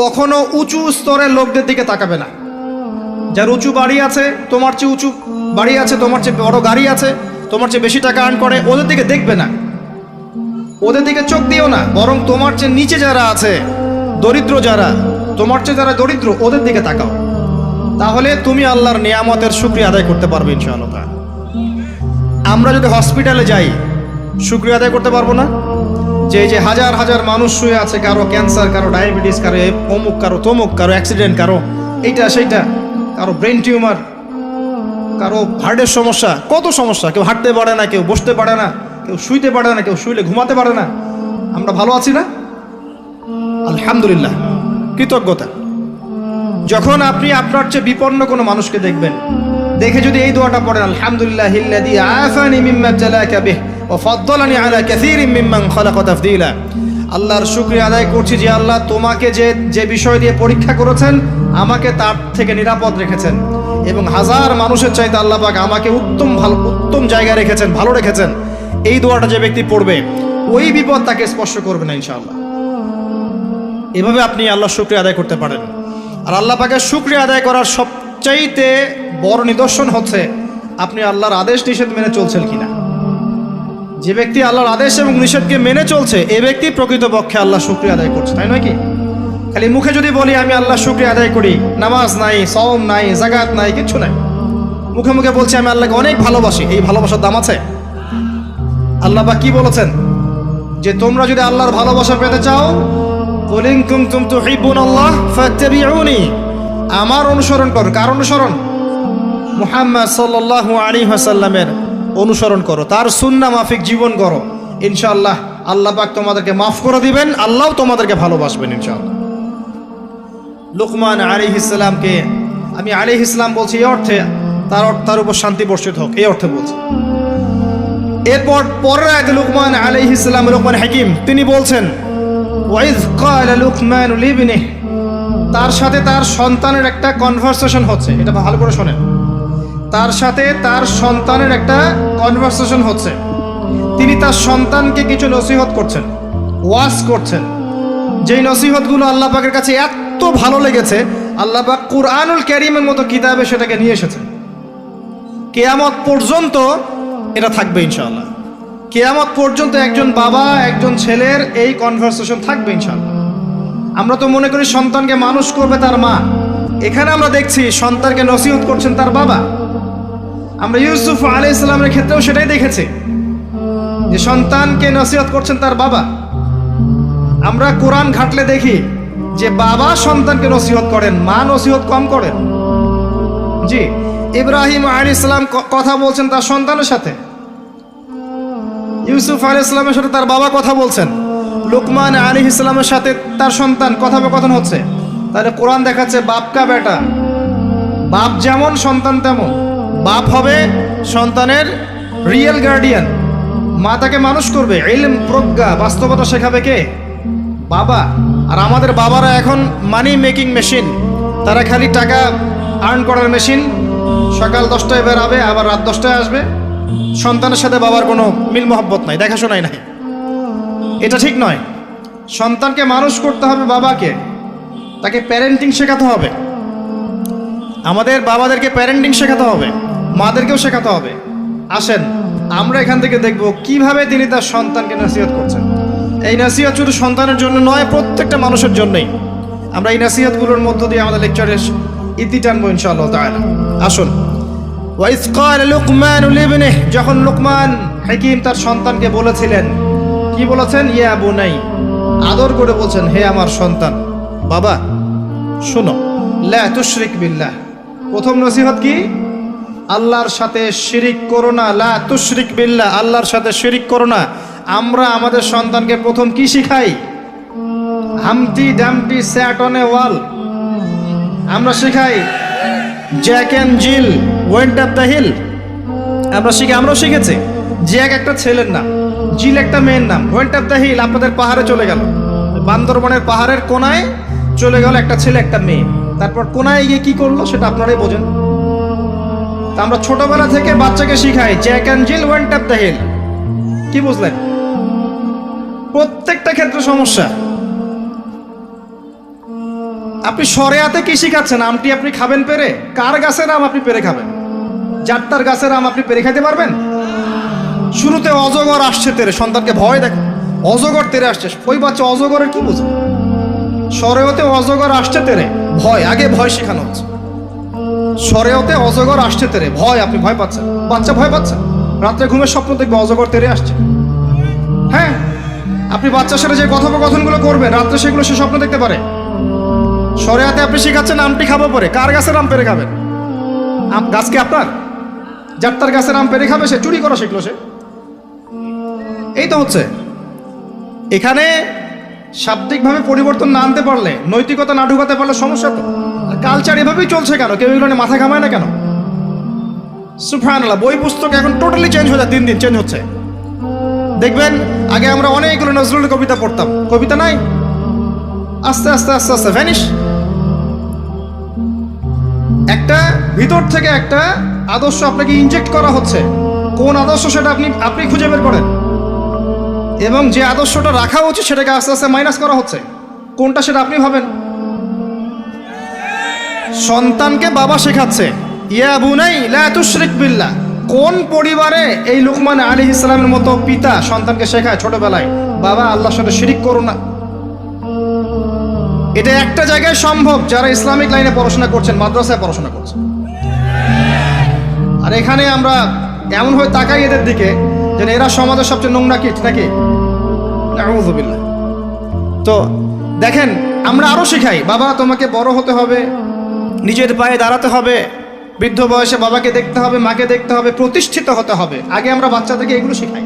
কখনো উঁচু স্তরের লোকদের দিকে তাকাবে না। যার উঁচু বাড়ি আছে, তোমার চেয়ে উঁচু বাড়ি আছে, তোমার চেয়ে বড় গাড়ি আছে, তোমার চেয়ে বেশি টাকা আর্ন করে, ওদের দিকে দেখবে না। ওদের দিকে চোখ দিও না, বরং তোমার চেয়ে নিচে যারা আছে, দরিদ্র যারা, তোমার চেয়ে যারা দরিদ্র, ওদের দিকে তাকাও। তাহলে তুমি আল্লাহর নিয়ামতের শুক্রিয়া আদায় করতে পারবে ইনশাআল্লাহ। আমরা যদি হসপিটালে যাই, শুক্রিয়া আদায় করতে পারব না? যে যে হাজার হাজার মানুষ শুয়ে আছে, কারও ক্যান্সার কারও ডায়াবেটিস কারও অমুক, কারও তমুক, কারও অ্যাক্সিডেন্ট কারও এইটা, সেইটা, কারও ব্রেন টিউমার কারও হার্টের সমস্যা, কত সমস্যা, কেউ হাঁটতে পারে না, কেউ বসতে পারে না, কেউ শুইতে পারে না, কেউ শুইলে ঘুমাতে পারে না, আমরা ভালো আছি না? আলহামদুলিল্লাহ, কৃতজ্ঞতা। যখন আপনি আপনার চেয়ে বিপন্ন কোনো মানুষকে দেখবেন, দেখে যদি এই দোয়াটা পড়েন, আলহামদুলিল্লাহ, হিল্লাযী আফানি মিম্মা ইবতালাকা বিহ ওয়া ফাদ্দালানি আলা কাসীরিম মিম্মান খালাকা তাফদীলা। আল্লাহর শুকরিয়া আদায় করছি যে আল্লাহ তোমাকে যে যে বিষয় দিয়ে পরীক্ষা করেছেন, আমাকে তার থেকে নিরাপদ রেখেছেন। এবং হাজার মানুষের চাইতে আল্লাহ পাক আমাকে উত্তম ভালো, উত্তম জায়গায় রেখেছেন, ভালো রেখেছেন। এই দোয়াটা যে ব্যক্তি পড়বে, ওই বিপদ তাকে স্পর্শ করবে না ইনশাআল্লাহ। এভাবে আপনি আল্লাহ শুক্রিয়া আদায় করতে পারেন। আর আল্লাহ পাকে শুক্রিয়া আদায় করার সবচাইতে বড় নিদর্শন হচ্ছে, আপনি আল্লাহর আদেশ নিষেধ মেনে চলছেন কিনা। যে ব্যক্তি আল্লাহর আদেশ এবং নিষেধকে মেনে চলছে, এ ব্যক্তি প্রকৃতপক্ষে আল্লাহ শুক্রিয়া আদায় করছে, তাই নয় কি? খালি মুখে যদি বলি, আমি আল্লাহ শুক্রিয়া আদায় করি, নামাজ নাই সওম নাই জাগাত নাই, কিচ্ছু নাই। মুখে মুখে বলছি, আমি আল্লাহকে অনেক ভালোবাসি। এই ভালোবাসার দাম আছে? আল্লাহ বা কি বলেছেন? যে তোমরা যদি আল্লাহর ভালোবাসা পেতে চাও, কুলিং কুনতুম তুহিব্বুনাল্লাহ ফাত্তাবিউনি। আমার অনুসরণ কর। কার অনুসরণ? মুহাম্মদ সাল্লাল্লাহু আলাইহি ওয়াসাল্লামের। অনুসরণ করো। তার সুন্নাহ মাফিক জীবন করো ইনশাআল্লাহ আল্লাহ পাক তোমাদেরকে মাফ করে দিবেন, আল্লাহও তোমাদেরকে ভালোবাসবেন ইনশাআল্লাহ। লুকমান আলাইহিস সালামকে, আমি আলাইহিস সালাম বলছি, এই অর্থে তার তার উপর শান্তি বর্ষিত হোক, এই অর্থে বলছি। এরপর পরের আগে লুকমান আলাইহিস সালাম, লুকমান হাকিম, তিনি বলছেন, ওয়াইজ তার সাথে তার সন্তানের একটা কনভারসেশন হচ্ছে। এটা ভালো করে শোনেন। তার সাথে তার সন্তানের একটা কনভারসেশন হচ্ছে। তিনি তার সন্তানকে কিছু নসিহত করছেন, ওয়াজ করছেন। যেই নসিহতগুলো আল্লাহ পাকের কাছে এত ভালো লেগেছে, আল্লাহ পাক কুরআনুল ক্যারিমের মতো কিতাবে সেটাকে নিয়ে এসেছেন। কেয়ামত পর্যন্ত এটা থাকবে ইনশাআল্লাহ। কেয়ামত পর্যন্ত একজন বাবা, একজন ছেলের এই কনভারসেশন থাকবে ইনশাআল্লাহ। আমরা তো মনে করি সন্তানকে মানুষ করবে তার মা। এখানে আমরা দেখছি সন্তানকে নসিহত করছেন তার বাবা। আমরা ইউসুফ আলি ইসলামের ক্ষেত্রেও সেটাই দেখেছি। যে সন্তানকে নসিহত করছেন তার বাবা। আমরা কোরআন ঘাটলে দেখি যে বাবা সন্তানকে নসিহত করেন, মা নসিহত কম করেন। জি, ইব্রাহিম আলী ইসলাম কথা বলছেন তার সন্তানের সাথে। ইউসুফ আলী ইসলামের সাথে তার বাবা কথা বলছেন। লুকমান আলী ইসলামের সাথে তার সন্তান কথোপকথন হচ্ছে। তাহলে কোরআন দেখাচ্ছে বাপকা বেটা। বাপ যেমন, সন্তান তেমন। বাপ হবে সন্তানের রিয়েল গার্ডিয়ান মা তাকে মানুষ করবে এলম প্রজ্ঞা, বাস্তবতা শেখাবে কে? বাবা। আর আমাদের বাবারা এখন মানি মেকিং মেশিন তারা খালি টাকা আর্ন করার মেশিন সকাল দশটায় বেরাবে, আবার রাত দশটায় আসবে। সন্তানের সাথে বাবার কোনো মিল মহব্বত নাই, দেখাশোনাই নাই। এটা ঠিক নয়। সন্তানকে মানুষ করতে হবে বাবাকে। তাকে প্যারেন্টিং শেখাতে হবে। আমাদের বাবাদেরকে প্যারেন্টিং শেখাতে হবে, মাদেরকেও শেখাতে হবে। আসেন, আমরা এখান থেকে দেখব কীভাবে তিনি তার সন্তানকে নসিহত করছেন। এই নসিহত শুধু সন্তানের জন্য নয়, প্রত্যেকটা মানুষের জন্যই। আমরা এই নসিহতগুলোর মধ্য দিয়ে আমাদের লেকচারের ইতি টানবো ইনশাআল্লাহ তাআলা। আসুন। যখন লুকমান হাকিম তার সন্তানকে বলেছিলেন, কি বলেছেন? ইয়া বুনাই, আদর করে বলছেন, হে আমার সন্তান। বাবা, শোনো। তুশরিক বিল্লাহ। প্রথম নসিহত কি? আল্লাহর সাথে শিরিক করো না। লা তুশরিক বিল্লাহ, আল্লাহর সাথে শিরিক করো না। আমরা আমাদের সন্তানকে প্রথম কি শিখাই? Humpty Dumpty sat on a wall. আমরা শিখাই Jack and Jill, went up the hill. আমরা শিখে, আমরাও শিখেছি। জ্যাক একটা ছেলের নাম, জিল একটা মেয়ের নাম, ওয়েন্ট আপ দ্য হিল, আপনাদের পাহাড়ে চলে গেল। বান্দরবনের পাহাড়ের কোনায় চলে গেল একটা ছেলে, একটা মেয়ে। তারপর কোনায় গিয়ে কি করল সেটা আপনারাই বোঝেন। তা আমরা ছোটবেলা থেকে বাচ্চাকে শিখাই Jack and Jill went up the hill কি বুঝলেন? প্রত্যেকটা ক্ষেত্রে সমস্যা। আপনি সরেয়াতে কি শিখাচ্ছেন? আমটি আপনি খাবেন পেরে? কার গাছের আম আপনি পেরে খাবেন? যাত্রার গাছের আম আপনি পেরে খাইতে পারবেন? শুরুতে অজগর আসছে তেরে, সন্তানকে ভয় দেখ। অজগর তেরে আসছে। ওই বাচ্চা অজগরের কি বুঝবে সরেওতে অজগর আসছে তেরে। ভয়, আগে ভয় শেখানো হচ্ছে। সরেওতে অজগর আসছে তেরে। ভয়, আপনি ভয় পাচ্ছেন। বাচ্চা ভয় পাচ্ছে? রাত্রে ঘুমের স্বপ্ন দেখবে অজগর তেরে আসছে। হ্যাঁ আপনি বাচ্চার সাথে যে কথোপকথনগুলো করবেন, রাত্রে সেগুলো সে স্বপ্ন দেখতে পারে। সরেয়াতে আপনি শিখাচ্ছেন, আমটি খাব পরে। কার গাছের আম পেরে খাবেন? আম গাছ আপনার? যার তার গাছের আম পেরে খাবে সে? চুরি করা শিখলো সে। এই তো হচ্ছে। এখানে শাব্দিকভাবে পরিবর্তন না আনতে পারলে, নৈতিকতা না ঢুকাতে পারলে সমস্যা তো কালচার এভাবেই চলছে কেন? কেউ এগুলো মাথা ঘামায় না কেন? সুফানাল্লাহ বই পুস্তক এখন টোটালি চেঞ্জ হয়ে যায়, দিন দিন চেঞ্জ হচ্ছে। দেখবেন, আগে আমরা অনেকগুলো নজরুলের কবিতা পড়তাম। কবিতা নাই? আস্তে আস্তে আস্তে আস্তে ভ্যানিশ একটা, ভিতর থেকে একটা আদর্শ আপনাকে ইনজেক্ট করা হচ্ছে। কোন আদর্শ সেটা আপনি আপনি খুঁজে বের করেন। এবং যে আদর্শটা রাখা উচিত সেটাকে আস্তে আস্তে মাইনাস করা হচ্ছে। কোনটা সেটা আপনি ভাবেন? সন্তানকে বাবা শেখাচ্ছে। ইয়া বুনাই, লা তুশরিক বিল্লাহ। কোন পরিবারে এই লুকমান আলী ইসলামের মতো পিতা সন্তানকে শেখায় ছোটবেলায়? বাবা আল্লাহর সাথে শিরিক করো না। এটা একটা জায়গায় সম্ভব যারা ইসলামিক লাইনে পড়াশোনা করছেন, মাদ্রাসায় পড়াশোনা করছেন। আর এখানে আমরা এমন হয়ে তাকাই এদের দিকে যেন এরা সমাজের সবচেয়ে নোংরা কিট নাকি? তো দেখেন, আমরা আরও শেখাই, বাবা তোমাকে বড় হতে হবে, নিজের পায়ে দাঁড়াতে হবে, বৃদ্ধ বয়সে বাবাকে দেখতে হবে, মাকে দেখতে হবে, প্রতিষ্ঠিত হতে হবে। আগে আমরা বাচ্চাদেরকে এগুলো শেখাই।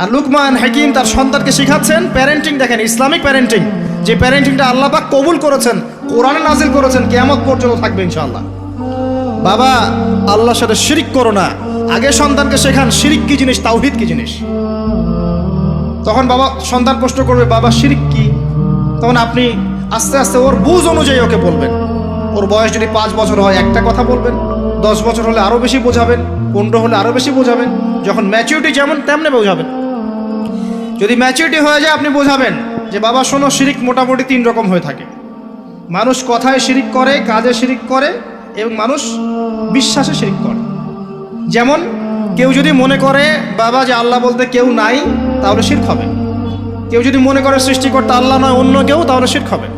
আর লুকমান হাকিম তার সন্তানকে শেখাচ্ছেন প্যারেন্টিং দেখেন, ইসলামিক প্যারেন্টিং যে প্যারেন্টিংটা আল্লাহ পাক কবুল করেছেন, কোরআনে নাজিল করেছেন, কেয়ামত পর্যন্ত থাকবে ইনশাআল্লাহ। বাবা, আল্লাহর সাথে শিরিক করো না। আগে সন্তানকে শেখান, শিরিক কি জিনিস, তাওহিদ কি জিনিস? তখন বাবা সন্তান প্রশ্ন করবে, বাবা, শিরিক কি? তখন আপনি আস্তে আস্তে ওর বুঝ অনুযায়ী ওকে বলবেন। ওর বয়স যদি পাঁচ বছর হয়, একটা কথা বলবেন। দশ বছর হলে আরও বেশি বোঝাবেন, পনেরো হলে আরও বেশি বোঝাবেন। যখন ম্যাচিউরিটি যেমন তেমনি বোঝাবেন। যদি ম্যাচিউরিটি হয়ে যায়, আপনি বোঝাবেন যে, বাবা, শোনো, শিরিক মোটামুটি তিন রকম হয়ে থাকে। মানুষ কথায় শিরিক করে, কাজে শিরিক করে এবং মানুষ বিশ্বাসে শিরিক করে। যেমন কেউ যদি মনে করে, বাবা, যে আল্লাহ বলতে কেউ নাই, তাহলে শির্ক হবে। কেউ যদি মনে করে সৃষ্টিকর্তা আল্লাহ নয়, অন্য কেউ, তাহলে শির্ক হবে।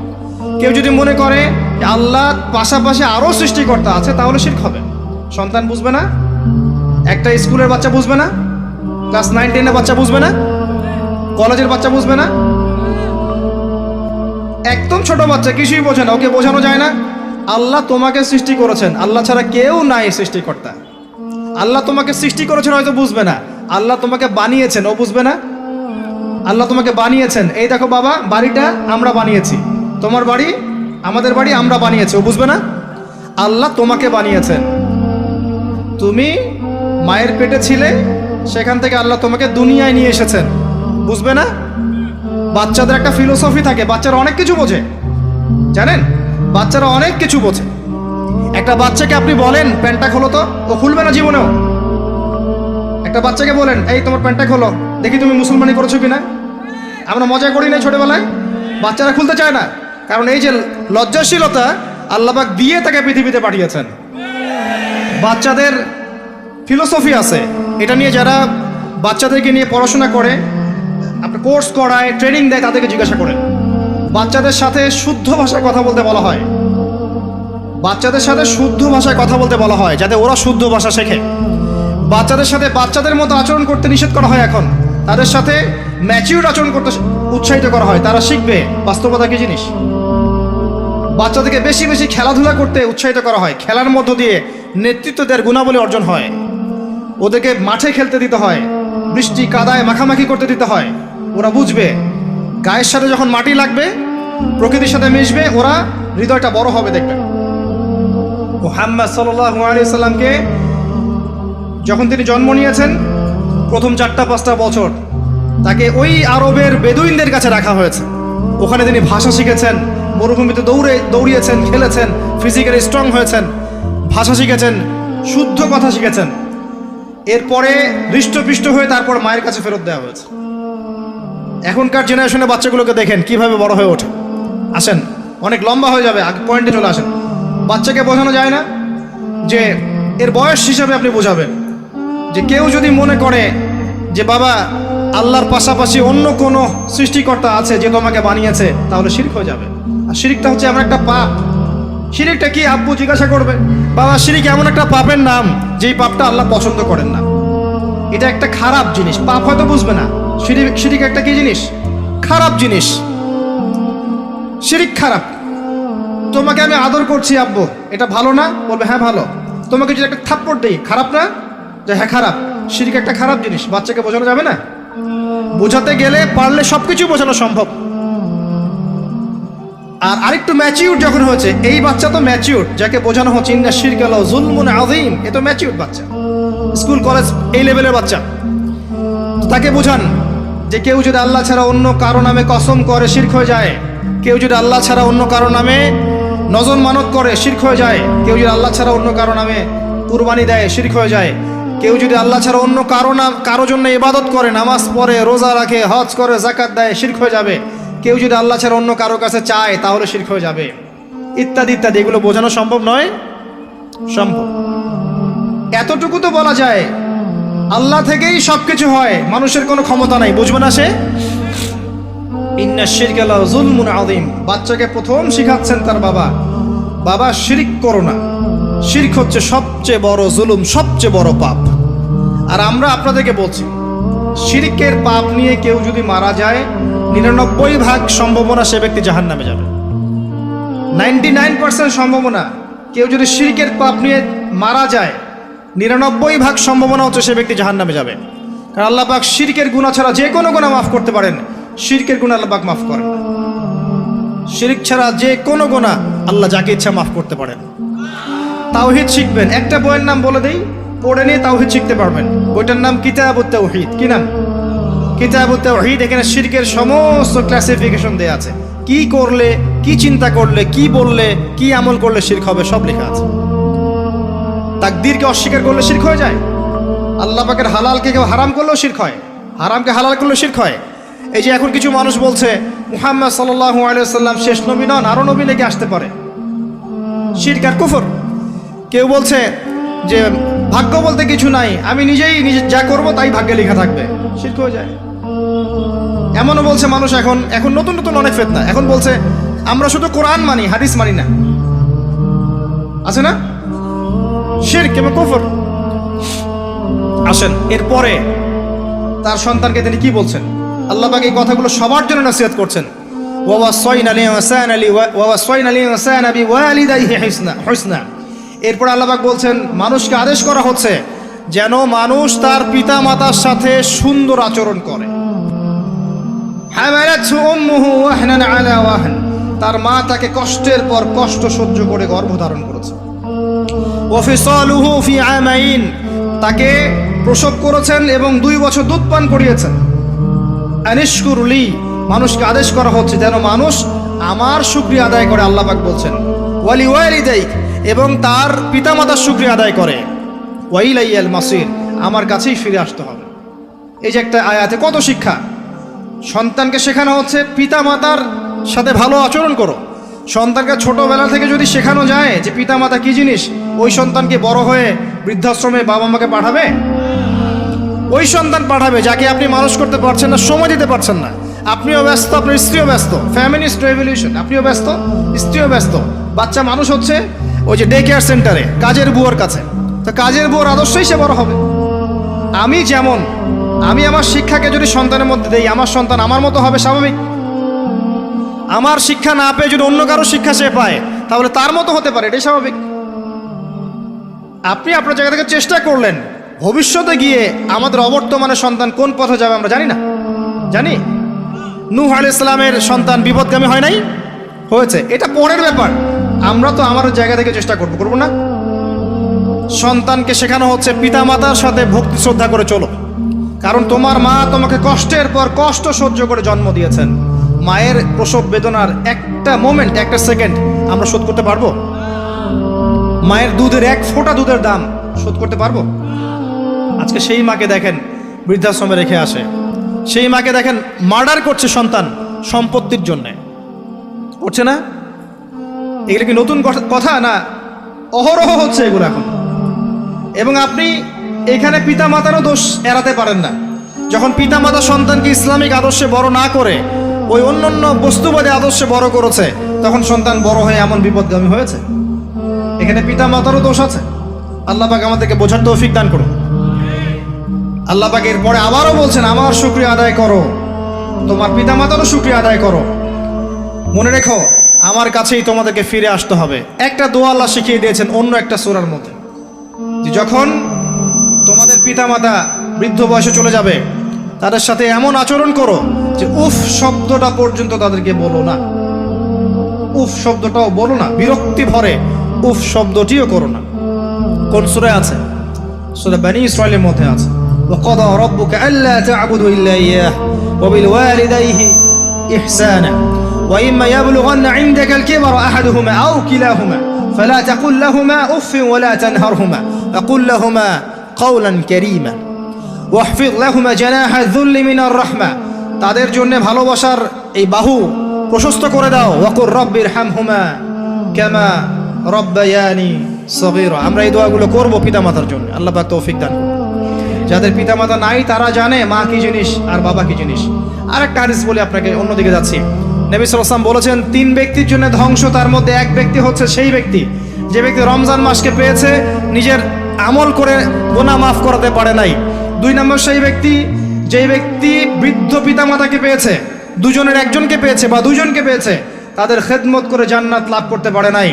কেউ যদি মনে করে আল্লাহ পাশাপাশি আরও সৃষ্টিকর্তা আছে, তাহলে শির্ক হবে। সন্তান বুঝবে না? একটা স্কুলের বাচ্চা বুঝবে না? ক্লাস নাইন টেনের বাচ্চা বুঝবে না? কলেজের বাচ্চা বুঝবে না? একদম ছোট বাচ্চা, কিছুই বোঝে না, ওকে বোঝানো যায় না। আল্লাহ তোমাকে সৃষ্টি করেছেন। আল্লাহ ছাড়া কেউ নাই সৃষ্টিকর্তা। আল্লাহ তোমাকে সৃষ্টি করেছেন হয়তো বুঝবে না। আল্লাহ তোমাকে বানিয়েছেন, ও বুঝবে না? আল্লাহ তোমাকে বানিয়েছেন। এই দেখো বাবা, বাড়িটা আমরা বানিয়েছি। তোমার বাড়ি? আমাদের বাড়ি আমরা বানিয়েছি, ও বুঝবে না? আল্লাহ তোমাকে বানিয়েছেন। তুমি মায়ের পেটে ছিলে, সেখান থেকে আল্লাহ তোমাকে দুনিয়ায় নিয়ে এসেছেন। বুঝবে না? বাচ্চাদের একটা ফিলোসফি থাকে, বাচ্চারা অনেক কিছু বোঝে। জানেন? বাচ্চারা অনেক কিছু বোঝে। একটা বাচ্চাকে আপনি বলেন, প্যান্টটা খোলো তো। ও খুলবে না জীবনেও। একটা বাচ্চাকে বলেন, এই, তোমার প্যান্টটা খোলো। দেখি তুমি মুসলমানি করেছ কিনা? আমরা মজা করি না ছোটবেলায়। বাচ্চারা খুলতে চায় না। কারণ এই যে লজ্জাশীলতা আল্লাহবাক দিয়ে তাকে পৃথিবীতে পাঠিয়েছেন। বাচ্চাদের ফিলোসফি আছে। এটা নিয়ে যারা বাচ্চাদেরকে নিয়ে পড়াশোনা করে আপনার কোর্স করায়, ট্রেনিং দেয়, তাদেরকে জিজ্ঞাসা করেন। বাচ্চাদের সাথে শুদ্ধ ভাষায় কথা বলতে বলা হয়। বাচ্চাদের সাথে শুদ্ধ ভাষায় কথা বলতে বলা হয়, যাতে ওরা শুদ্ধ ভাষা শেখে। বাচ্চাদের সাথে বাচ্চাদের মতো আচরণ করতে নিষেধ করা হয় এখন। তাদের সাথে ম্যাচিউর আচরণ করতে উৎসাহিত করা হয়, তারা শিখবে বাস্তবতা কি জিনিস। বাচ্চাদেরকে বেশি বেশি খেলাধুলা করতে উৎসাহিত করা হয়, খেলার মধ্য দিয়ে নেতৃত্ব দেওয়ার গুণাবলী অর্জন হয়। ওদেরকে মাঠে খেলতে দিতে হয়, বৃষ্টি, কাদায় মাখামাখি করতে দিতে হয়। ওরা বুঝবে, গায়ের সাথে যখন মাটি লাগবে, প্রকৃতির সাথে মিশবে, ওরা হৃদয়টা বড় হবে দেখবে। মোহাম্মদ সাল্লি সাল্লামকে যখন তিনি জন্ম নিয়েছেন, প্রথম চারটা পাঁচটা বছর তাকে ওই আরবের বেদুইনদের কাছে রাখা হয়েছে। ওখানে তিনি ভাষা শিখেছেন, মরুভূমিতে দৌড়ে, দৌড়িয়েছেন, খেলেছেন ফিজিক্যালি স্ট্রং হয়েছেন, ভাষা শিখেছেন, শুদ্ধ কথা শিখেছেন। এরপরে হৃষ্টপৃষ্ট হয়ে তারপর মায়ের কাছে ফেরত দেওয়া হয়েছে। এখনকার জেনারেশনে বাচ্চাগুলোকে দেখেন, কীভাবে বড় হয়ে ওঠে। আসেন, অনেক লম্বা হয়ে যাবে পয়েন্টে চলে আসেন। বাচ্চাকে বোঝানো যায় না যে এর বয়স হিসাবে আপনি বোঝাবেন। যে কেউ যদি মনে করে যে বাবা, আল্লাহর পাশাপাশি অন্য কোনো সৃষ্টিকর্তা আছে যে তোমাকে বানিয়েছে, তাহলে শিরিক হয়ে যাবে। আর শিরিকটা হচ্ছে এমন একটা পাপ। শিরিকটা কি আব্বু জিজ্ঞাসা করবে? বাবা, শিরিক এমন একটা পাপের নাম যেই পাপটা আল্লাহ পছন্দ করেন না। এটা একটা খারাপ জিনিস। পাপ হয়তো বুঝবে না। শিরিক শিরিক একটা কি জিনিস? খারাপ জিনিস। শিরিক খারাপ। তোমাকে আমি আদর করছি, আব্বু। এটা ভালো না? বলবে হ্যাঁ ভালো। তোমাকে যদি একটা থাপ্পড় দিই, খারাপ না? যে হ্যাঁ খারাপ। শিরিক একটা খারাপ জিনিস, বাচ্চাকে বোঝানো যাবে না? বোঝাতে গেলে পারলে সব কিছু বোঝানো সম্ভব। আর আরেকটু ম্যাচিউর যখন হয়েছে, এই বাচ্চা তো ম্যাচিউর যাকে বোঝানো হচ্ছে, ইন্না আল্লাহ জুলমুন আযীম। এ তো ম্যাচিউর বাচ্চা। স্কুল, কলেজ, এই লেভেলের বাচ্চা। তাকে বোঝান যে কেউ যদি আল্লাহ ছাড়া অন্য কারও নামে কসম করে শির্ক হয়ে যায়, কেউ যদি আল্লাহ ছাড়া অন্য কারও নামে নজর মানত করে শির্ক হয়ে যায়। কেউ যদি আল্লাহ ছাড়া অন্য কারও নামে কুরবানি দেয়, শির্ক হয়ে যায়। কেউ যদি আল্লাহ ছাড়া অন্য কারও নাম কারও জন্য ইবাদত করে, নামাজ পড়ে, রোজা রাখে, হজ করে জাকাত দেয়, শির্ক হয়ে যাবে। কেউ যদি আল্লাহ ছাড়া অন্য কারও কাছে চায়, তাহলে শির্ক হয়ে যাবে। ইত্যাদি ইত্যাদি। এগুলো বোঝানো সম্ভব নয়? সম্ভব। এতটুকু তো বলা যায়। আল্লাহ থেকেই সব কিছু হয়। মানুষের কোনো ক্ষমতা নাই। বুঝবে না সে? বাচ্চাকে প্রথম শিখাচ্ছেন তার বাবা। বাবা শিরিক করো না। শিরক হচ্ছে সবচেয়ে বড় জুলুম, সবচেয়ে বড় পাপ। আর আমরা আপনাদেরকে বলছি, শিরিকের পাপ নিয়ে কেউ যদি মারা যায়, নিরানব্বই ভাগ সম্ভাবনা সে ব্যক্তি জাহান নামে যাবে। নাইনটি নাইন পার্সেন্ট সম্ভাবনা, কেউ যদি শিরকের পাপ নিয়ে মারা যায়, নিরানব্বই ভাগ সম্ভাবনা হচ্ছে সে ব্যক্তি জাহান নামে যাবে। কারণ আল্লাহ পাক শিরকের গুণা ছাড়া যে কোনো গুণা মাফ করতে পারেন। শিরকের গুণা আল্লাহ মাফ করেন। শিরিক ছাড়া যে কোনো গুণা আল্লাহ যাকে ইচ্ছা মাফ করতে পারেন। তাওহিদ শিখবেন। একটা বইয়ের নাম বলে দেই, পড়ে নিয়ে তাওহিদ শিখতে পারবেন। বইটার নাম কিতাবুত তাওহিদ। কি নাম? কিতাবুত তাওহিদ, এখানে শিরকের সমস্ত ক্লাসিফিকেশন দেয়া আছে। কি করলে, কি চিন্তা করলে, কি বললে, কি আমল করলে শিরক হবে, সব লেখা আছে। তাকদীরকে অস্বীকার করলে শিরক হয়ে যায়। আল্লাহ পাকের হালালকে কেউ হারাম করলেও শিরক হয়। হারামকে হালাল করলেও শিরক হয়। এই যে এখন কিছু মানুষ বলছে, মুহাম্মদ সাল্লাল্লাহু আলাইহি সাল্লাম শেষ নবী নন আরও নবী নাকি আসতে পারে। শিরক আর কুফর। কেউ বলছে যে, ভাগ্য বলতে কিছু নাই, আমি নিজেই নিজে যা করব তাই ভাগ্যে লেখা থাকবে। শিরক হয়ে যায়। এমনও বলছে মানুষ এখন এখন নতুন নতুন অনেক ফেতনা। এখন বলছে, আমরা শুধু কোরআন মানি, হাদিস মানি না। আছে না? শিরক এবং কুফর। আসেন, এরপরে তার সন্তানকে তিনি কি বলছেন? আল্লাহ এই কথাগুলো সবার জন্য নসিহত করছেন। এরপর আল্লাহবাক বলছেন, মানুষকে আদেশ করা হচ্ছে যেন মানুষ তার পিতা মাতার সাথে সুন্দর আচরণ করে। তার মা তাকে কষ্টের পর কষ্ট সহ্য করে গর্ভধারণ করেছে। তাকে প্রসব করেছেন এবং দুই বছর দুধ পান করিয়েছেন। আনিশকুরুলি মানুষকে আদেশ করা হচ্ছে যেন মানুষ আমার শুক্রিয়া আদায় করে, আল্লাহ পাক বলছেন। ওয়ালি ওয়ালি দেই এবং তার পিতামাতার শুক্রিয়া আদায় করে। ওয়াইলাইয়াল মাসির, আমার কাছেই ফিরে আসতে হবে। এই যে একটা আয়াতে কত শিক্ষা। সন্তানকে শেখানো হচ্ছে পিতা মাতার সাথে ভালো আচরণ করো। সন্তানকে ছোটবেলা থেকে যদি শেখানো যায় যে পিতা মাতা কি জিনিস, ওই সন্তানকে বড় হয়ে বৃদ্ধাশ্রমে বাবা মাকে পাঠাবে? ওই সন্তান পাঠাবে যাকে আপনি মানুষ করতে পারছেন না, সময় দিতে পারছেন না। আপনিও ব্যস্ত, আপনার স্ত্রীও ব্যস্ত। ফ্যামিলিস্ট রেভলিউশন আপনিও ব্যস্ত, স্ত্রীও ব্যস্ত। বাচ্চা মানুষ হচ্ছে ওই যে ডে কেয়ার সেন্টারে কাজের বুয়ার কাছে। তো কাজের বুয়ার আদর্শই সে বড় হবে। আমি যেমন, আমি আমার শিক্ষাকে যদি সন্তানের মধ্যে দেই, আমার সন্তান আমার মতো হবে স্বাভাবিক। আমার শিক্ষা না পেয়ে যদি অন্য কারও শিক্ষা সে পায়, তাহলে তার মতো হতে পারে, এটাই স্বাভাবিক। আপনি আপনার জায়গা থেকে চেষ্টা করলেন ভবিষ্যতে গিয়ে আমাদের অবর্তমানে সন্তান কোন পথে যাবে আমরা জানি না। জানি? নূহ আলি ইসলামের সন্তান বিপদগামী হয় নাই? হয়েছে। এটা পরের ব্যাপার। আমরা তো আমার জায়গা থেকে চেষ্টা করব করব না। সন্তানকে শেখানো হচ্ছে পিতা মাতার সাথে ভক্তি শ্রদ্ধা করে চলো। কারণ তোমার মা তোমাকে কষ্টের পর কষ্ট সহ্য করে জন্ম দিয়েছেন। মায়ের প্রসব বেদনার একটা মোমেন্ট একটা সেকেন্ড আমরা শোধ করতে পারব? মায়ের দুধের এক ফোঁটা দুধের দাম শোধ করতে পারব? আজকে সেই মাকে দেখেন, বৃদ্ধাশ্রমে রেখে আসে। সেই মাকে দেখেন মার্ডার করছে সন্তান সম্পত্তির জন্যে। করছে না? এগুলো কি নতুন কথা- না অহরহ হচ্ছে এগুলো এখন? এবং আপনি এখানে পিতা মাতারও দোষ এড়াতে পারেন না। যখন পিতামাতা সন্তানকে ইসলামিক আদর্শে বড় না করে, ওই অন্য অন্য বস্তুবাদী আদর্শে বড় করেছে, তখন সন্তান বড় হয়ে এমন বিপদগামী হয়েছে? এখানে পিতামাতারও দোষ আছে। আল্লাহ পাক আমাদেরকে বোঝার তৌফিক দান করুন। আল্লাহ পাক এরপরে আবারও বলছেন, আমার শুক্রিয়া আদায় করো। তোমার পিতামাতারও শুক্রিয়া আদায় করো। মনে রেখো, আমার কাছেই তোমাদেরকে ফিরে আসতে হবে। একটা দোয়া আল্লাহ শিখিয়ে দিয়েছেন অন্য একটা সুরার মধ্যে। যখন তোমাদের পিতামাতা বৃদ্ধ বয়সে চলে যাবে, তাদের সাথে এমন আচরণ করো যে, উফ, শব্দটা পর্যন্ত তাদেরকে বলো না। উফ, শব্দটাও বলো না। বিরক্তি ভরে, উফ, শব্দটিও করো না। কোন সুরে আছে? সুরে বানি ইসরায়েলের মধ্যে আছে। وقضى ربك ألا تعبدوا إلا إياه وبالوالديه إحسانا وإما يبلغن عندك الكبر أحدهما أو كلاهما فلا تقل لهما أف ولا تنهرهما فقل لهما قولا كريما واحفظ لهما جناح الذل من الرحمة তাদের জন্য ভালোবাসার এই বাহু প্রশস্ত করে দাও ওয়াকুর রব্বির হামহুমা কেমা রব্বায়ানি সগীরা আমরা এই দোয়াগুলো করব পিতামাতার জন্য আল্লাহ পাক তৌফিক দান করুন। যাদের পিতামাতা নাই, তারা জানে মা কি জিনিস আর বাবা কি জিনিস। আর একটা হাদিস বলে আপনাকে অন্যদিকে যাচ্ছি। নবী সালাম বলেছেন, তিন ব্যক্তির জন্য ধ্বংস তার মধ্যে এক ব্যক্তি হচ্ছে সেই ব্যক্তি। যে ব্যক্তি রমজান মাসকে পেয়েছে, নিজের আমল করে গোনা মাফ করাতে পারে নাই। দুই নম্বর সেই ব্যক্তি, যেই ব্যক্তি বৃদ্ধ পিতামাতাকে পেয়েছে, দুজনের একজনকে পেয়েছে বা দুজনকে পেয়েছে, তাদের খেদমত করে জান্নাত লাভ করতে পারে নাই।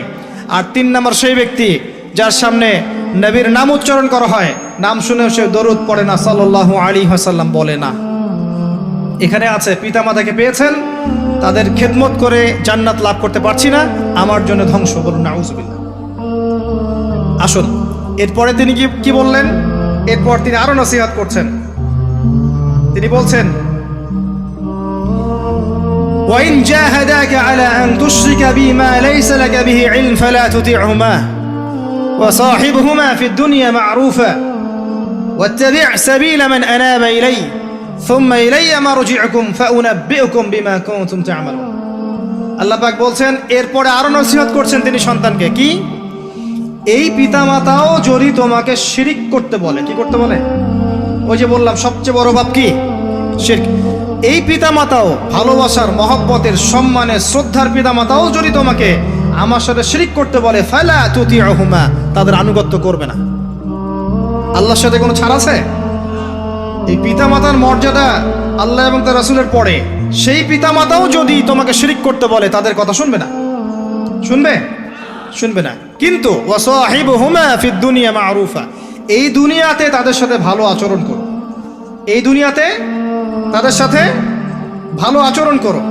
আর তিন নম্বর সেই ব্যক্তি, যার সামনে নবীর নাম উচ্চারণ করা হয় নাম শুনেও সে দরুদ পড়ে না সাল্লাল্লাহু আলী হাসাল্লাম বলে না এখানে আছে পিতামাতাকে পেয়েছেন তাদের খেদমত করে জান্নাত লাভ করতে পারছি না আমার জন্য ধ্বংস বলুন নাউজুবিল্লাহ আসুন এরপরে তিনি কি কি বললেন এরপর তিনি আরো নসিহাত করছেন তিনি বলছেন وإن جاهداك على أن تشرك بي ما ليس لك به علم فلا تطيعهما وصاحبهما في الدنيا معروفا واتبع سبيل من أناب إلي ثم إلي مرجعكم فأنبئكم بما كنتم تعملون আল্লাহ পাক বলছেন এরপরে আরো নসিহত করছেন তিনি সন্তানকে কি এই পিতামাতাও যদি তোমাকে শিরিক করতে বলে কি করতে বলে ওই যে বললাম সবচেয়ে বড় ভাব কি শিরক এই পিতামাতাও ভালোবাসার মহব্বতের সম্মানের শ্রদ্ধার পিতামাতাও যদি তোমাকে আমার সাথে শিরিক করতে বলে, ফালা তুতি হুমা তাদের আনুগত্য করবে না। আল্লাহর সাথে কোনো ছাড় আছে? এই পিতামাতার মর্যাদা আল্লাহ এবং তার রাসূলের পরে, সেই পিতামাতাও যদি তোমাকে শিরিক করতে বলে, তাদের কথা শুনবে না? শুনবে? শুনবে না। কিন্তু ওয়াসাহিবুহুমা ফিদ দুনিয়া মারুফা, এই দুনিয়াতে তাদের সাথে ভালো আচরণ করো। এই দুনিয়াতে তাদের সাথে ভালো আচরণ করো।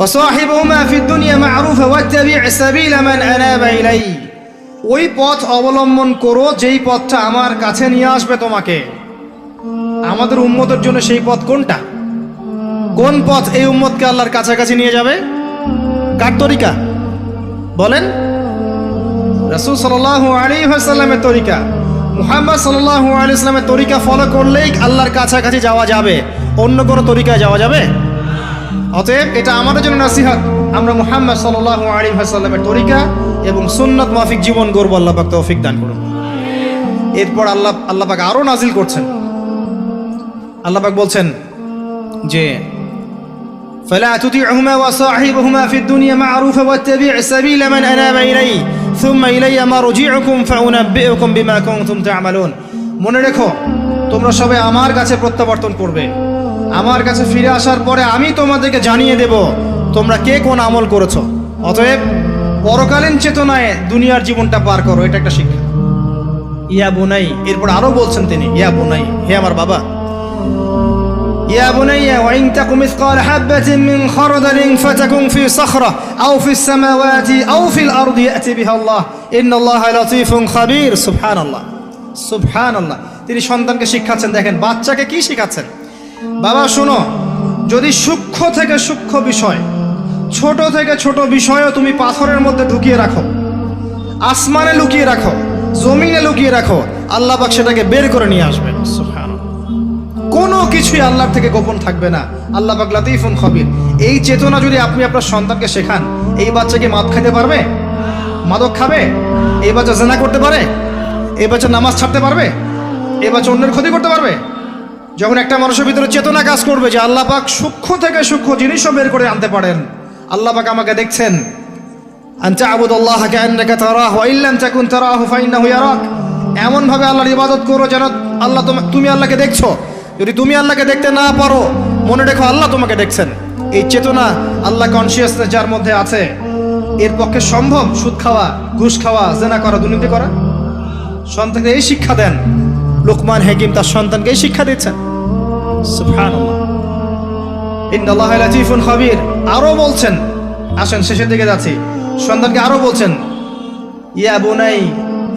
ওয়াসাহিবুহুমা ফিদ দুনিয়া মারুফা ওয়াত্তাবি' সাবিলা মান আনাবা ইলাই ওই পথ অবলম্বন করো, যেই পথটা আমার কাছে নিয়ে আসবে তোমাকে। আমাদের উম্মতের জন্য সেই পথ কোনটা? কোন পথ এই উম্মতকে আল্লাহর কাছাকাছি নিয়ে যাবে? কার তরিকা? বলেন। রসুল সাল্লাহ আলী সাল্লামের তরিকা। মুহাম্মদ সাল্লাহ আলী ইসলামের তরিকা ফলো করলেই আল্লাহর কাছাকাছি যাওয়া যাবে। অন্য কোনো তরিকায় যাওয়া যাবে? অতএব এটা আমাদের জন্য নাসিহাত আমরা মুহাম্মদ সাল্লাহ আলী সাল্লামের তরিকা এবং সুন্নত মাফিক জীবন গর্ব আল্লাহ পাক তৌফিক দান করুন এরপর আল্লাহ আল্লাহ পাক আরও নাজিল করছেন আল্লাহ পাক বলছেন যে فلا تطيعهما وصاحبهما في الدنيا معروفا واتبع سبيل من أناب إلي ثم إلي مرجعكم فأنبئكم بما كنتم تعملون মনে রেখো তোমরা সবাই আমার কাছে প্রত্যাবর্তন করবে আমার কাছে ফিরে আসার পরে আমি তোমাদেরকে জানিয়ে দেব তোমরা কে কোন আমল করেছ। অতএব পরকালীন চেতনায় দুনিয়ার জীবনটা পার করো, এটা একটা শিক্ষা। ইয়া বোনাই, এরপর আরও বলছেন তিনি, ইয়া বোনাই, হে আমার বাবা। ইয়া বুনাইয়া ওয়াইন তাকুম মিসকাল হাবাতিন মিন খারদালিন ফাতাকুন ফি সাখরা আও ফি সামাওয়াতি আও ফিল আরদি ইয়াতি বিহা আল্লাহ। ইন্নাল্লাহা লতীফুন খাবীর। সুবহানাল্লাহ। সুবহানাল্লাহ। তিনি সন্তানকে শিক্ষাচ্ছেন দেখেন, বাচ্চাকে কি শিখাচ্ছেন? বাবা, শোনো, যদি সূক্ষ্ম থেকে সূক্ষ্ম বিষয়, ছোট থেকে ছোট বিষয়ও তুমি পাথরের মধ্যে ঢুকিয়ে রাখো, আসমানে লুকিয়ে রাখো, জমিনে লুকিয়ে রাখো, আল্লাহ পাক সেটাকে বের করে নিয়ে আসবেন। কোনো কিছুই আল্লাহর থেকে গোপন থাকবে না। আল্লাহ পাক লাতিফুন খবির। এই চেতনা যদি আপনি আপনার সন্তানকে শেখান, এই বাচ্চাকে মাদ খাইতে পারবে? মাদক খাবে? এই বাচ্চা জেনা করতে পারে? এই বাচ্চা নামাজ ছাড়তে পারবে? এই বাচ্চা অন্যের ক্ষতি করতে পারবে? যখন একটা মানুষের ভিতরে চেতনা কাজ করবে যে আল্লাহ পাক সূক্ষ্ম থেকে সূক্ষ্ম জিনিসও বের করে আনতে পারেন, আল্লাহ পাক আমাকে দেখছেন। আন তা'বুদাল্লাহা কাআন্নাকা তারাহু, ওয়া ইল্লাম তাকুন তারাহু ফাইন্নাহু ইয়ারাক। এমন ভাবে আল্লাহর ইবাদত করো যেন আল্লাহ তোমা- আল্লাহকে দেখছ। যদি তুমি আল্লাহকে দেখতে না পারো, মনে রেখো আল্লাহ তোমাকে দেখছেন। এই চেতনা আল্লাহ কনসিয়াসনেস যার মধ্যে আছে, এর পক্ষে সম্ভব সুদ খাওয়া, ঘুষ খাওয়া, জেনা করা, দুর্নীতি করা? সন্তানকে এই শিক্ষা দেন। লোকমান হাকিম তার সন্তানকে এই শিক্ষা দিচ্ছেন খাবীর। আরও বলছেন। আসেন, শেষের দিকে যাচ্ছি। সন্তানকে আরও বলছেন, ইয়া বুনাই,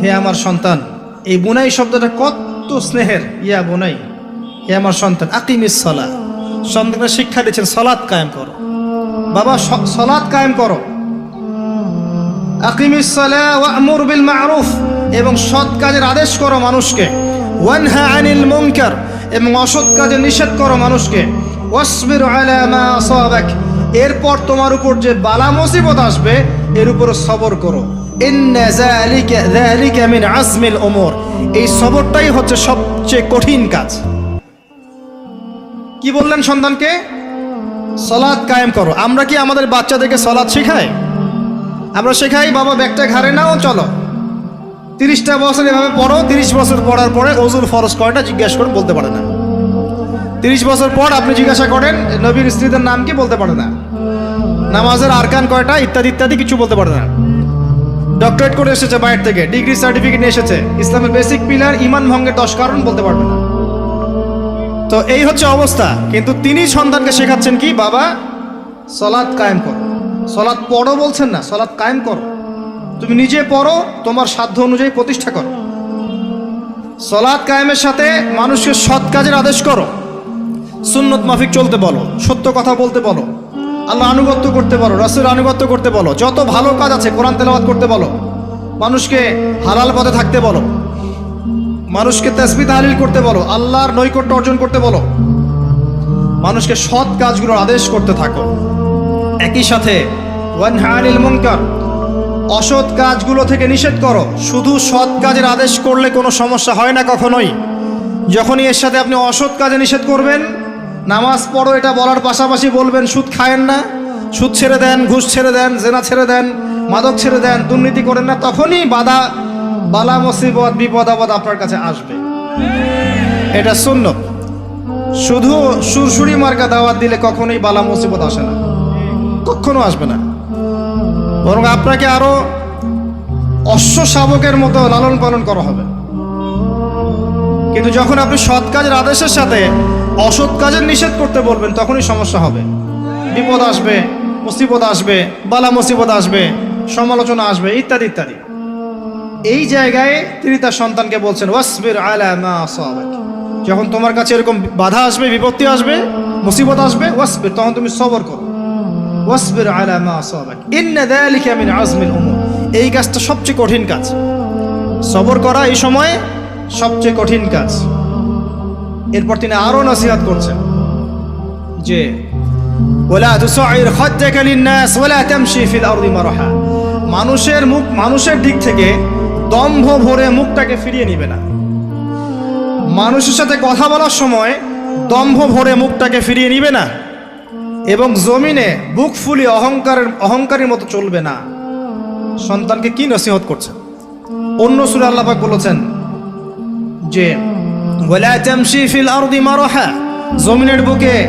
হে আমার সন্তান। এই বুনাই শব্দটা কত স্নেহের। ইয়া বুনাই, হে আমার সন্তান, আকিমিস সলা সন্তানকে শিক্ষা দিচ্ছেন সলাৎ কায়েম করো। বাবা সলাৎ কায়েম করো। আকিমিস সালা ওয়া'মুর বিল মা'রুফ। এবং সৎ কাজের আদেশ করো মানুষকে। ওয়ানহা আনিল মুনকার। এবং অসৎ কাজে নিষেধ করো মানুষকে। ওয়াসবির আলা মা আসাবাক। এরপর তোমার উপর যে বালা মুসিবত আসবে, এর উপর সবর করো। মিন আজমিল উমুর। এই সবরটাই হচ্ছে সবচেয়ে কঠিন কাজ। কি বললেন সন্তানকে? সলাৎ কায়েম করো। আমরা কি আমাদের বাচ্চাদেরকে সলাৎ শেখাই? আমরা শেখাই, বাবা ব্যাগটা ঘাড়ে নাও, চলো। তিরিশটা বছর এভাবে পড়ো, তিরিশ বছর পড়ার পরে অজুর ফরজ কয়টা জিজ্ঞাসা করে বলতে পারে না। তিরিশ বছর পর আপনি জিজ্ঞাসা করেন, নবীর স্ত্রীদের নাম কি বলতে পারে না। নামাজের আরকান কয়টা, ইত্যাদি ইত্যাদি কিছু বলতে পারে না। ডক্টরেট করে এসেছে বাইরে থেকে, ডিগ্রি সার্টিফিকেট নিয়ে এসেছে, ইসলামের বেসিক পিলার ইমান ভঙ্গের দশ কারণ বলতে পারবে না। তো এই হচ্ছে অবস্থা, কিন্তু তিনি সন্তানকে শেখাচ্ছেন কি, বাবা সলাদ কায়েম করো। সলাদ পড়ো বলছেন না সলাদ কায়েম করো। তুমি নিজে পড়ো, তোমার সাধ্য অনুযায়ী প্রতিষ্ঠা করো। সলাৎ কায়েমের সাথে মানুষকে সৎ কাজের আদেশ করো। সুন্নত মাফিক চলতে বলো, সত্য কথা বলতে বলো, আল্লাহ আনুগত্য করতে বলো রসুল আনুগত্য করতে বলো, যত ভালো কাজ আছে, কোরআন তেলাবাদ করতে বলো, মানুষকে হালাল পথে থাকতে বলো, মানুষকে তসবি তাহলিল করতে বলো, আল্লাহর নৈকট্য অর্জন করতে বলো, মানুষকে সৎ কাজগুলোর আদেশ করতে থাকো। একই সাথে ওয়ানহা আনিল মুনকার অসৎ কাজগুলো থেকে নিষেধ করো। শুধু সৎ কাজের আদেশ করলে কোনো সমস্যা হয় না কখনোই। যখনই এর সাথে আপনি অসৎ কাজে নিষেধ করবেন, নামাজ পড়ো, এটা বলার পাশাপাশি বলবেন, সুদ খায়েন না। সুদ ছেড়ে দেন, ঘুষ ছেড়ে দেন, জেনা ছেড়ে দেন, মাদক ছেড়ে দেন, দুর্নীতি করেন না, তখনই বাধা, বালা, মুসিবত, বিপদ, আপদ আপনার কাছে আসবে। এটা শূন্য শুধু সুরসুরি মার্কা দাওয়াত দিলে কখনোই বালা, মুসিবত আসে না। কখনো আসবে না। বরং আপনাকে আরও অশ্ব শাবকের মতো লালন পালন করা হবে। কিন্তু যখন আপনি সৎ কাজের আদেশের সাথে অসৎ কাজের নিষেধ করতে বলবেন, তখনই সমস্যা হবে। বিপদ আসবে, মুসিবত আসবে, বালা মুসিবত আসবে, সমালোচনা আসবে, ইত্যাদি ইত্যাদি। এই জায়গায় তিনি তার সন্তানকে বলছেন, ওয়াসবির আলা মা আসাবাক। যখন তোমার কাছে এরকম বাধা আসবে, বিপত্তি আসবে, মুসিবত আসবে, ওয়াসবির, তখন তুমি সবর করো। ওয়াসবির আলা মা আসাবাক। ইন্না যালিকা মিন আজমিল উমুর। এই কাজটা সবচেয়ে কঠিন কাজ। সবর করা এই সময় সবচেয়ে কঠিন কাজ। এরপর তিনি আরও নসিহত করছেন যে, ওলা তুসাইর খাদ্দাকা লিন-নাস ওয়ালা তামশি ফিল আরদি মারহা। মানুষের মুখ, মানুষের দিক থেকে দম্ভ ভরে মুখটাকে ফিরিয়ে নিবে না। মানুষের সাথে কথা বলার সময় দম্ভ ভরে মুখটাকে ফিরিয়ে নিবে না। এবং জমিনে বুক ফুলি অহংকারের অহংকারের মতো চলবে না। সন্তানকে কি নসিহত করছেন? অন্য সুরে আল্লাপাক বলেছেন যে জমিনের বুকে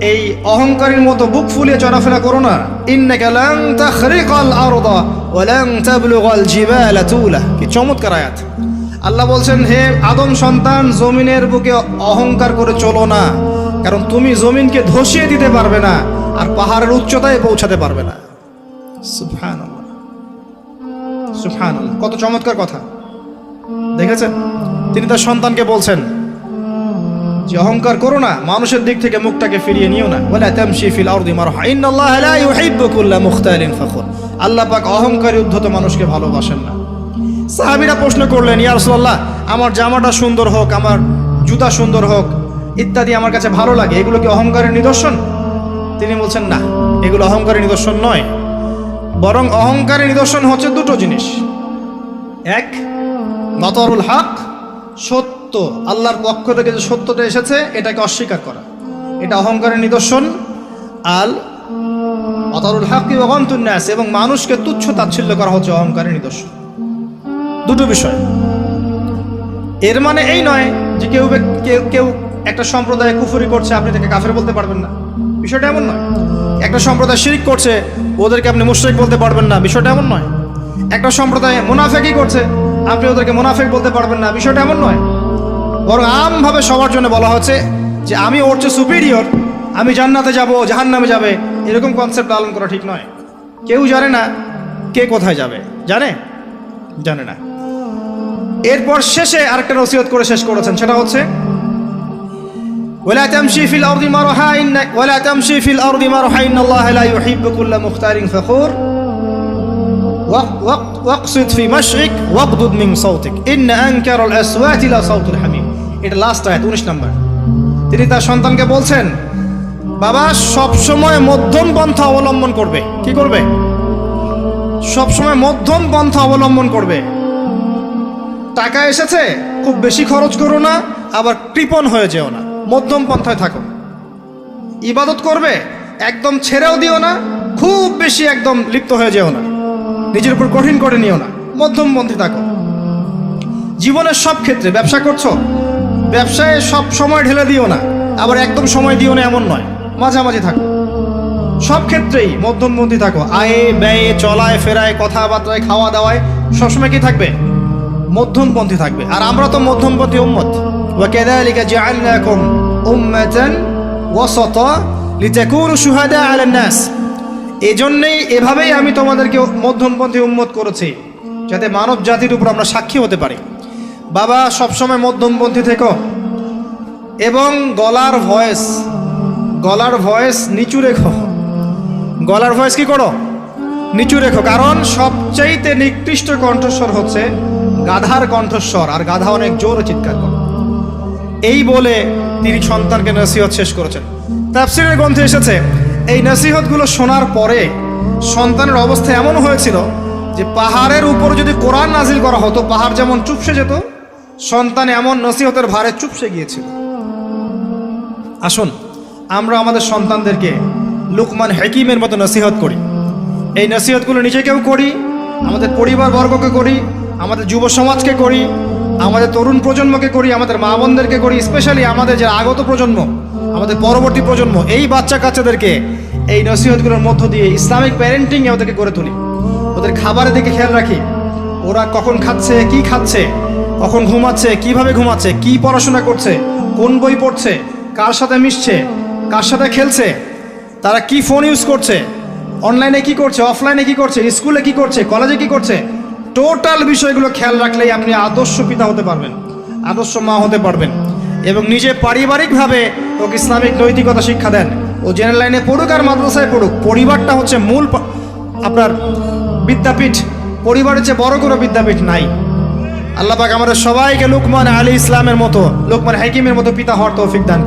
এই অহংকারের মতো বুক ফুলিয়ে চলাফেরা করো না। কি চমৎকার আয়াত। আল্লাহ বলছেন, হে আদম সন্তান, জমিনের বুকে অহংকার করে চলো না। কারণ তুমি জমিনকে ধসিয়ে দিতে পারবে না আর পাহাড়ের উচ্চতায় পৌঁছাতে পারবে না। সুবহানাল্লাহ। সুবহানাল্লাহ। কত চমৎকার কথা। দেখেছেন? তিনি তার সন্তানকে বলছেন, যে অহংকার করো না, মানুষের দিক থেকে মুখটাকে ফিরিয়ে নিও না। ওয়ালা তামশি ফিল আরদি মারহা। ইন্নাল্লাহা লা মুখতালিন ফখর। আল্লাহ পাক অহংকারী উদ্ধত মানুষকে ভালোবাসেন না। সাহাবীরা প্রশ্ন করলেন, ইয়া আমার জামাটা সুন্দর হোক, আমার জুতা সুন্দর হোক ইত্যাদি আমার কাছে ভালো লাগে। এগুলো কি অহংকারের নিদর্শন? তিনি বলছেন, না, এগুলো অহংকারের নিদর্শন নয়। বরং অহংকারের নিদর্শন হচ্ছে দুটো জিনিস। এক, মতরুল হক, সত্য, আল্লাহর পক্ষ থেকে যে সত্যটা এসেছে, এটাকে অস্বীকার করা। এটা অহংকারের নিদর্শন। আল অতরুল হক কি অগন্তুন্যাস এবং মানুষকে তুচ্ছ তাচ্ছিল্য করা হচ্ছে অহংকারের নিদর্শন। দুটো বিষয়। এর মানে এই নয় যে কেউ কেউ কেউ একটা সম্প্রদায় কুফুরি করছে, আপনি তাকে কাফের বলতে পারবেন না। বিষয়টা এমন নয়। একটা সম্প্রদায় শিরিক করছে, ওদেরকে আপনি মুশরিক বলতে পারবেন না। বিষয়টা এমন নয়। একটা সম্প্রদায় মুনাফেকি করছে, আপনি ওদেরকে মুনাফেক বলতে পারবেন না। বিষয়টা এমন নয়। বরং আমভাবে সবার জন্য বলা হচ্ছে যে, আমি ওর চেয়ে সুপিরিয়র আমি জান্নাতে যাব, জাহান্নামে যাবে, এরকম কনসেপ্ট পালন করা ঠিক নয়। কেউ জানে না কে কোথায় যাবে। জানে? জানে না। এরপর শেষে আরেকটা নসিহত করে শেষ করেছেন, সেটা হচ্ছে ولا تمشي في الأرض مرحا إن ولا تمشي في الأرض مرحا إن الله لا يحب كل مختار فخور وق- وق- واقصد في مشيك واغضض من صوتك إن أنكر الأصوات لصوت الحميم এটা লাস্ট আয়াত উনিশ নম্বর তিনি তার সন্তানকে বলছেন বাবা সব সময় মধ্যম পন্থা অবলম্বন করবে কি করবে সব সময় মধ্যম পন্থা অবলম্বন করবে টাকা এসেছে খুব বেশি খরচ করো না আবার কৃপণ হয়ে যেও না মধ্যম পন্থায় থাকো। ইবাদত করবে, একদম ছেড়েও দিও না, খুব বেশি একদম লিপ্ত হয়ে যেও না। নিজের উপর কঠিন করে নিও না, মধ্যম পন্থী থাকো। জীবনের সব ক্ষেত্রে ব্যবসা করছ, ব্যবসায় সব সময় ঢেলে দিও না, আবার একদম সময় দিও না এমন নয়, মাঝামাঝি থাকো। সব ক্ষেত্রেই মধ্যমপন্থী থাকো, আয়ে, ব্যয়ে, চলায়, ফেরায়, কথাবার্তায় খাওয়া দাওয়ায় সবসময় কি থাকবে? মধ্যমপন্থী থাকবে। আর আমরা তো মধ্যমপন্থী উম্মত। وكذلك جعلناكم أمة وسطا لتكونوا شهداء على الناس এজন্যই এভাবেই আমি তোমাদেরকে মধ্যমপন্থী উম্মত করেছি যাতে মানব জাতির উপর আমরা সাক্ষী হতে পারি বাবা সবসময় মধ্যমপন্থী থেকো এবং গলার ভয়েস গলার ভয়েস নিচু রেখো গলার ভয়েস কি করো নিচু রেখো কারণ সবচাইতে নিকৃষ্ট কণ্ঠস্বর হচ্ছে গাধার কণ্ঠস্বর আর গাধা অনেক জোরে চিৎকার করে এই বলে তিনি সন্তানকে নসিহত শেষ করেছেন। তাফসিরের গ্রন্থে এসেছে, এই নসিহতগুলো শোনার পরে সন্তানের অবস্থা এমন হয়েছিল যে পাহাড়ের উপর যদি কোরআন নাজিল করা হতো, পাহাড় যেমন চুপসে যেত, সন্তান এমন নসিহতের ভারে চুপসে গিয়েছিল। আসুন, আমরা আমাদের সন্তানদেরকে লুকমান হাকিমের মতো নসিহত করি। এই নসিহতগুলো নিজেকেও করি, আমাদের পরিবার বর্গকে করি, আমাদের যুব সমাজকে করি আমাদের তরুণ প্রজন্মকে করি, আমাদের মা বোনদেরকে করি স্পেশালি আমাদের যে আগত প্রজন্ম, আমাদের পরবর্তী প্রজন্ম, এই বাচ্চা কাচ্চাদেরকে এই নসিহতগুলোর মধ্য দিয়ে ইসলামিক প্যারেন্টিং ওদেরকে গড়ে তুলি। ওদের খাবারের দিকে খেয়াল রাখি। ওরা কখন খাচ্ছে, কি খাচ্ছে, কখন ঘুমাচ্ছে, কীভাবে ঘুমাচ্ছে, কি পড়াশোনা করছে, কোন বই পড়ছে, কার সাথে মিশছে, কার সাথে খেলছে, তারা কি ফোন ইউজ করছে অনলাইনে কি করছে অফলাইনে কি করছে স্কুলে কি করছে কলেজে কি করছে টোটাল বিষয়গুলো খেয়াল রাখলেই আপনি আদর্শ পিতা হতে পারবেন, আদর্শ মা হতে পারবেন এবং নিজে পারিবারিকভাবে ওকে ইসলামিক নৈতিকতা শিক্ষা দেন। ও জেনারেল লাইনে পড়ুক আর মাদ্রাসায় পড়ুক, পরিবারটা হচ্ছে মূল আপনার বিদ্যাপীঠ। পরিবারের চেয়ে বড় কোনো বিদ্যাপীঠ নাই। আল্লাহ পাক আমাদের সবাইকে লুকমান আলী ইসলামের মতো, লোকমান হাকিমের মতো পিতা হওয়ার তৌফিক দান।